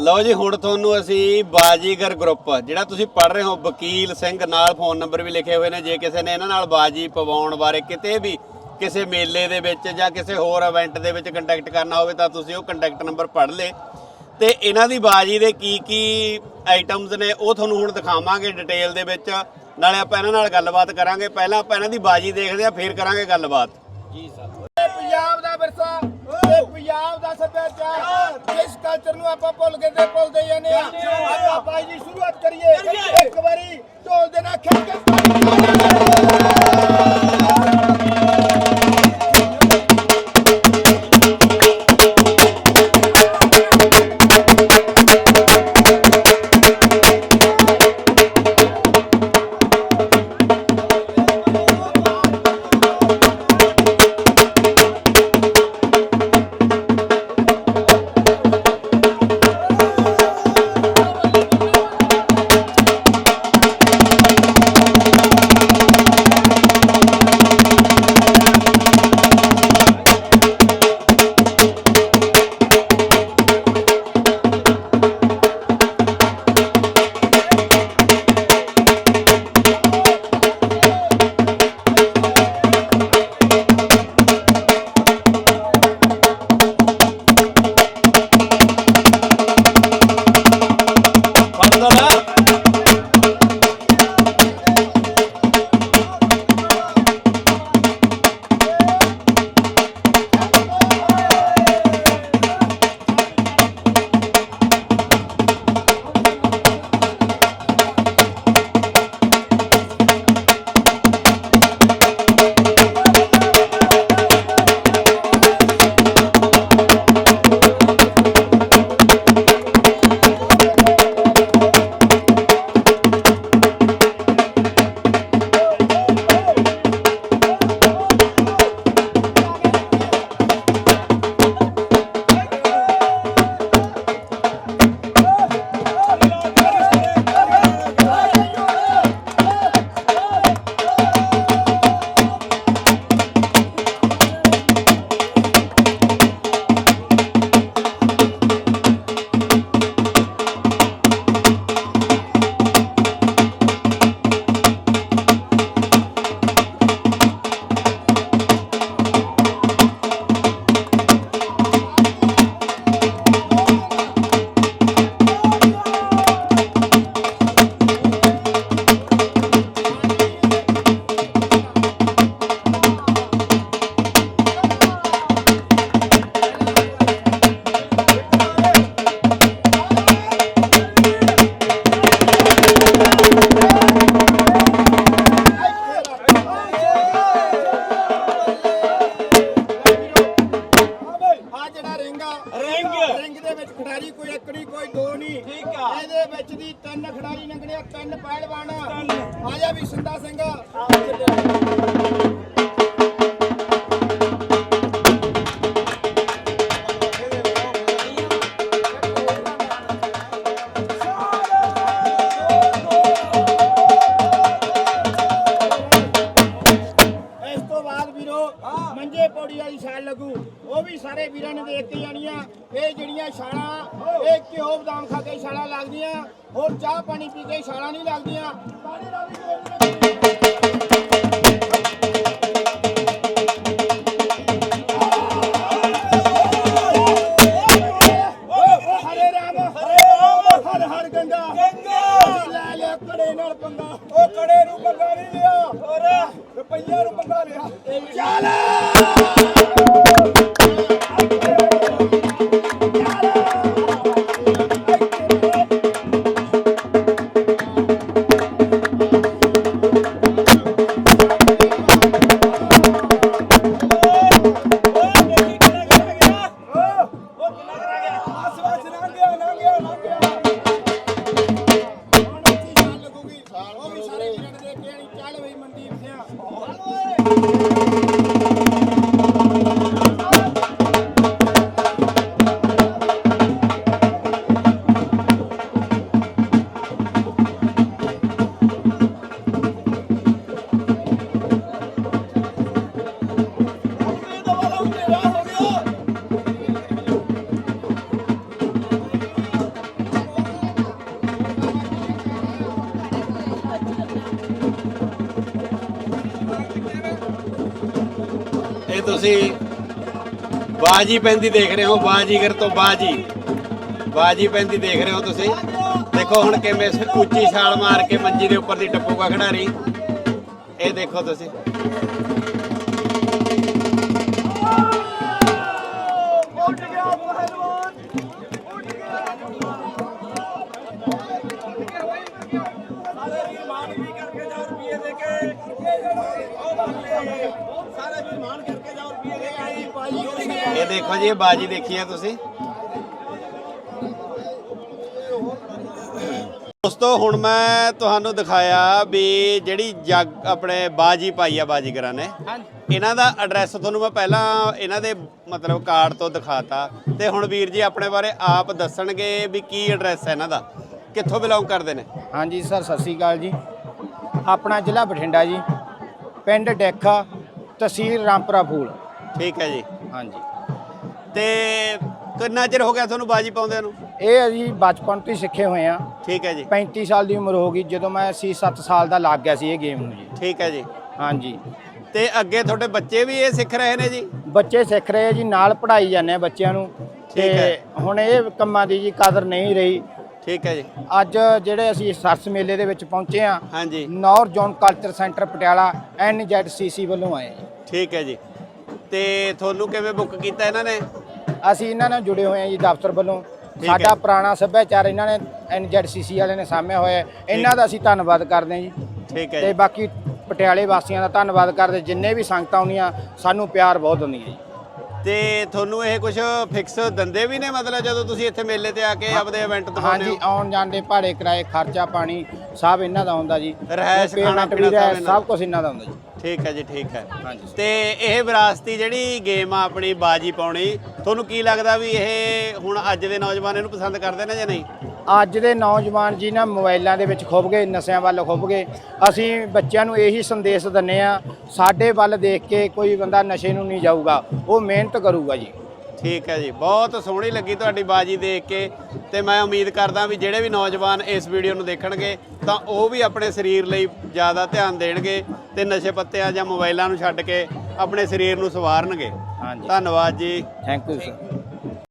ਲਓ ਜੀ, ਹੁਣ ਤੁਹਾਨੂੰ ਅਸੀਂ ਬਾਜੀਗਰ ਗਰੁੱਪ ਜਿਹੜਾ ਤੁਸੀਂ ਪੜ ਰਹੇ ਹੋ, ਵਕੀਲ ਸਿੰਘ ਨਾਲ ਫੋਨ ਨੰਬਰ ਵੀ ਲਿਖੇ ਹੋਏ ਨੇ। ਜੇ ਕਿਸੇ ਨੇ ਇਹਨਾਂ ਨਾਲ ਬਾਜੀ ਪਵਾਉਣ ਬਾਰੇ ਕਿਤੇ ਵੀ ਕਿਸੇ ਮੇਲੇ ਦੇ ਵਿੱਚ ਜਾਂ ਕਿਸੇ ਹੋਰ ਇਵੈਂਟ ਦੇ ਵਿੱਚ ਕੰਟੈਕਟ ਕਰਨਾ ਹੋਵੇ, ਤਾਂ ਤੁਸੀਂ ਉਹ ਕੰਟੈਕਟ ਨੰਬਰ ਪੜ ਲੇ ਤੇ ਇਹਨਾਂ ਦੀ ਬਾਜੀ ਦੇ ਕੀ ਕੀ ਆਈਟਮਸ ਨੇ, ਉਹ ਤੁਹਾਨੂੰ ਹੁਣ ਦਿਖਾਵਾਂਗੇ ਡਿਟੇਲ ਦੇ ਵਿੱਚ। ਨਾਲੇ ਆਪਾਂ ਇਹਨਾਂ ਨਾਲ ਗੱਲਬਾਤ ਕਰਾਂਗੇ। ਪਹਿਲਾਂ ਆਪਾਂ ਇਹਨਾਂ ਦੀ ਬਾਜੀ ਦੇਖਦੇ ਆ ਫਿਰ ਕਰਾਂਗੇ ਗੱਲਬਾਤ। ਇਹ ਪੰਜਾਬ ਦਾ ਵਿਰਸਾ ਪੰਜਾਬ ਦਾ ਸੱਭਿਆਚਾਰ। ਕਲਚਰ ਨੂੰ ਆਪਾਂ ਭੁੱਲ ਗਏ ਤੇ ਭੁੱਲਦੇ ਜਾਂਦੇ ਆ ਲੰਗਣੇ ਆ, ਮੰਜੇ ਪੌੜੀ ਵਾਲੀ ਛਾਲ ਲੱਗੂ। ਉਹ ਵੀ ਸਾਰੇ ਵੀਰਾਂ ਨੇ ਦੇਖ ਕੇ ਜਾਣੀਆਂ। ਇਹ ਜਿਹੜੀਆਂ ਛਾਲਾਂ, ਇਹ ਘਿਓ ਬਦਾਮ ਖਾ ਕੇ ਛਾਲਾਂ ਲੱਗਦੀਆਂ। ਹੋਰ ਚਾਹ ਪਾਣੀ ਪੀ ਕੇ ਛਾਲਾਂ ਨਹੀਂ ਲੱਗਦੀਆਂ। ਰੁਪਈਆ ਨੂੰ ਸਾਰੇ ਵੀਰਾਂ ਨੇ ਕੇ ਆਣੀ ਚੱਲ ਬਈ ਮਨਦੀਪ ਸਿਆ ਤੁਸੀਂ ਬਾਜੀ ਪੈਂਦੀ ਦੇਖ ਰਹੇ ਹੋ ਬਾਜੀਗਰ ਤੋਂ ਬਾਜੀ। ਬਾਜੀ ਪੈਂਦੀ ਦੇਖ ਰਹੇ ਹੋ ਤੁਸੀਂ। ਦੇਖੋ ਹੁਣ ਕਿਵੇਂ ਉੱਚੀ ਛਾਲ ਮਾਰ ਕੇ ਮੰਜੀ ਦੇ ਉੱਪਰ ਦੀ ਟੱਪੂਗਾ ਖਿਡਾਰੀ। ਇਹ ਦੇਖੋ ਤੁਸੀਂ। ਇਹ ਦੇਖੋ ਜੀ ਇਹ ਬਾਜੀ ਦੇਖੀ ਆ ਤੁਸੀਂ। ਦੋਸਤੋ ਹੁਣ ਮੈਂ ਤੁਹਾਨੂੰ ਦਿਖਾਇਆ ਵੀ ਜਿਹੜੀ ਜੱਗ ਆਪਣੇ ਬਾਜੀ ਪਾਈ ਆ ਬਾਜੀਗਰਾਂ ਨੇ। ਇਹਨਾਂ ਦਾ ਐਡਰੈਸ ਤੁਹਾਨੂੰ ਮੈਂ ਪਹਿਲਾਂ ਇਹਨਾਂ ਦੇ ਮਤਲਬ ਕਾਰਡ ਤੋਂ ਦਿਖਾਤਾ। ਤੇ ਹੁਣ ਵੀਰ ਜੀ ਆਪਣੇ ਬਾਰੇ ਆਪ ਦੱਸਣਗੇ ਵੀ ਕੀ ਐਡਰੈਸ ਹੈ ਇਹਨਾਂ ਦਾ। ਕਿੱਥੋਂ ਬਿਲੋਂਗ ਕਰਦੇ ਨੇ? ਹਾਂਜੀ ਸਰ ਸਤਿ ਸ੍ਰੀ ਅਕਾਲ ਜੀ। ਆਪਣਾ ਜ਼ਿਲ੍ਹਾ ਬਠਿੰਡਾ ਜੀ। ਪਿੰਡ ਡੇਖਾ ਤਹਿਸੀਲ ਰਾਮਪੁਰਾ ਫੂਲ। ਠੀਕ ਹੈ ਜੀ। ਹਾਂਜੀ। ਤੇ ਕਿੰਨਾ ਚਿਰ ਹੋ ਗਿਆ ਤੁਹਾਨੂੰ ਬਾਜੀ ਪਾਉਂਦਿਆਂ ਨੂੰ? ਇਹ ਅਸੀਂ ਬਚਪਨ ਤੋਂ ਹੀ ਸਿੱਖੇ ਹੋਏ ਆ। ਠੀਕ ਹੈ ਜੀ। 35 ਸਾਲ ਦੀ ਉਮਰ ਹੋ ਗਈ ਜਦੋਂ ਮੈਂ 6-7 ਸਾਲ ਦਾ ਲੱਗ ਗਿਆ ਸੀ ਇਹ ਗੇਮ ਨੂੰ ਜੀ। ਠੀਕ ਹੈ ਜੀ। ਹਾਂਜੀ। ਤੇ ਅੱਗੇ ਤੁਹਾਡੇ ਬੱਚੇ ਵੀ ਇਹ ਸਿੱਖ ਰਹੇ ਨੇ ਜੀ? ਬੱਚੇ ਸਿੱਖ ਰਹੇ ਆ ਜੀ ਨਾਲ ਪੜ੍ਹਾਈ ਜਾਂਦੇ ਆ ਬੱਚਿਆਂ ਨੂੰ। ਹੈ। ਹੁਣ ਇਹ ਕੰਮਾਂ ਦੀ ਜੀ ਕਦਰ ਨਹੀਂ ਰਹੀ। ਠੀਕ ਹੈ ਜੀ। ਅੱਜ ਜਿਹੜੇ ਅਸੀਂ ਸਰਸ ਮੇਲੇ ਦੇ ਵਿੱਚ ਪਹੁੰਚੇ ਆ ਹਾਂਜੀ। North zone culture centre Patiala NZCC ਵੱਲੋਂ ਆਏ ਠੀਕ ਹੈ ਜੀ। ਤੇ ਤੁਹਾਨੂੰ ਕਿਵੇਂ ਬੁੱਕ ਕੀਤਾ ਇਹਨਾਂ ਨੇ? ਅਸੀਂ ਇਹਨਾਂ ਨਾਲ ਜੁੜੇ ਹੋਏ ਆ ਜੀ ਦਫ਼ਤਰ ਵੱਲੋਂ। ਹੈ। ਸਾਡਾ ਪੁਰਾਣਾ ਸੱਭਿਆਚਾਰ ਇਹਨਾਂ ਨੇ ਐਨਜ਼ੈਡਸੀਸੀ ਵਾਲਿਆਂ ਨੇ ਸਾਂਭਿਆ ਹੋਇਆ ਹੈ। ਇਹਨਾਂ ਦਾ ਅਸੀਂ ਧੰਨਵਾਦ ਕਰਦੇ ਹਾਂ ਜੀ। ਠੀਕ ਹੈ ਤੇ ਬਾਕੀ ਪਟਿਆਲੇ ਵਾਸੀਆਂ ਦਾ ਧੰਨਵਾਦ ਕਰਦੇ ਜਿੰਨੇ ਵੀ ਸੰਗਤਾਂ ਆਉਂਦੀਆਂ ਸਾਨੂੰ ਪਿਆਰ ਬਹੁਤ ਦਿੰਦੀਆਂ ਜੀ। ਤੇ ਤੁਹਾਨੂੰ ਇਹ ਕੁਝ ਫਿਕਸ ਦਿੰਦੇ ਵੀ ਨੇ ਮਤਲਬ ਜਦੋਂ ਤੁਸੀਂ ਇੱਥੇ ਮੇਲੇ ਤੇ ਆ ਕੇ ਆਪਦੇ ਇਵੈਂਟ ਦਿਖਾਉਂਦੇ ਹਾਂਜੀ ਹੋ? ਆਉਣ ਜਾਣ ਦੇ ਭਾੜੇ ਕਿਰਾਏ ਖਰਚਾ ਪਾਣੀ ਸਭ ਇਹਨਾਂ ਦਾ ਹੁੰਦਾ ਜੀ। ਤੇ ਖਾਣਾ ਪੀਣਾ ਸਭ ਇਹਨਾਂ ਸਭ ਕੁਝ ਇਹਨਾਂ ਦਾ ਹੁੰਦਾ ਜੀ। ਠੀਕ ਹੈ ਜੀ ਠੀਕ ਹੈ। ਹਾਂਜੀ। ਤੇ ਇਹ ਵਿਰਾਸਤੀ ਜਿਹੜੀ ਗੇਮ ਆ ਆਪਣੀ ਬਾਜੀ ਪਾਉਣੀ ਤੁਹਾਨੂੰ ਕੀ ਲੱਗਦਾ ਵੀ ਇਹ ਹੁਣ ਅੱਜ ਦੇ ਨੌਜਵਾਨ ਇਹਨੂੰ ਪਸੰਦ ਕਰਦੇ ਨੇ ਜਾਂ ਨਹੀਂ? ਅੱਜ ਦੇ ਨੌਜਵਾਨ ਜੀ ਨਾ ਮੋਬਾਈਲਾਂ ਦੇ ਵਿੱਚ ਖੁੱਭ ਗਏ ਨਸ਼ਿਆਂ ਵੱਲ ਖੁੱਭ ਗਏ। ਅਸੀਂ ਬੱਚਿਆਂ ਨੂੰ ਇਹੀ ਸੰਦੇਸ਼ ਦਿੰਨੇ ਆ ਸਾਡੇ ਵੱਲ ਦੇਖ ਕੇ ਕੋਈ ਬੰਦਾ ਨਸ਼ੇ ਨੂੰ ਨਹੀਂ ਜਾਊਗਾ ਉਹ ਮਿਹਨਤ ਕਰੂਗਾ ਜੀ। ਠੀਕ ਹੈ ਜੀ ਬਹੁਤ ਸੋਹਣੀ ਲੱਗੀ ਤੁਹਾਡੀ ਬਾਜੀ ਦੇਖ ਕੇ ਤੇ ਮੈਂ ਉਮੀਦ ਕਰਦਾ ਵੀ ਜਿਹੜੇ ਵੀ ਨੌਜਵਾਨ ਇਸ ਵੀਡੀਓ ਨੂੰ ਦੇਖਣਗੇ ਤਾਂ ਉਹ ਵੀ ਆਪਣੇ ਸਰੀਰ ਲਈ ਜ਼ਿਆਦਾ ਧਿਆਨ ਦੇਣਗੇ ਤੇ ਨਸ਼ੇ ਪੱਤਿਆਂ ਜਾਂ ਮੋਬਾਈਲਾਂ ਨੂੰ ਛੱਡ ਕੇ ਆਪਣੇ ਸਰੀਰ ਨੂੰ ਸਵਾਰਨਗੇ। ਹਾਂਜੀ। ਧੰਨਵਾਦ ਜੀ। Thank you sir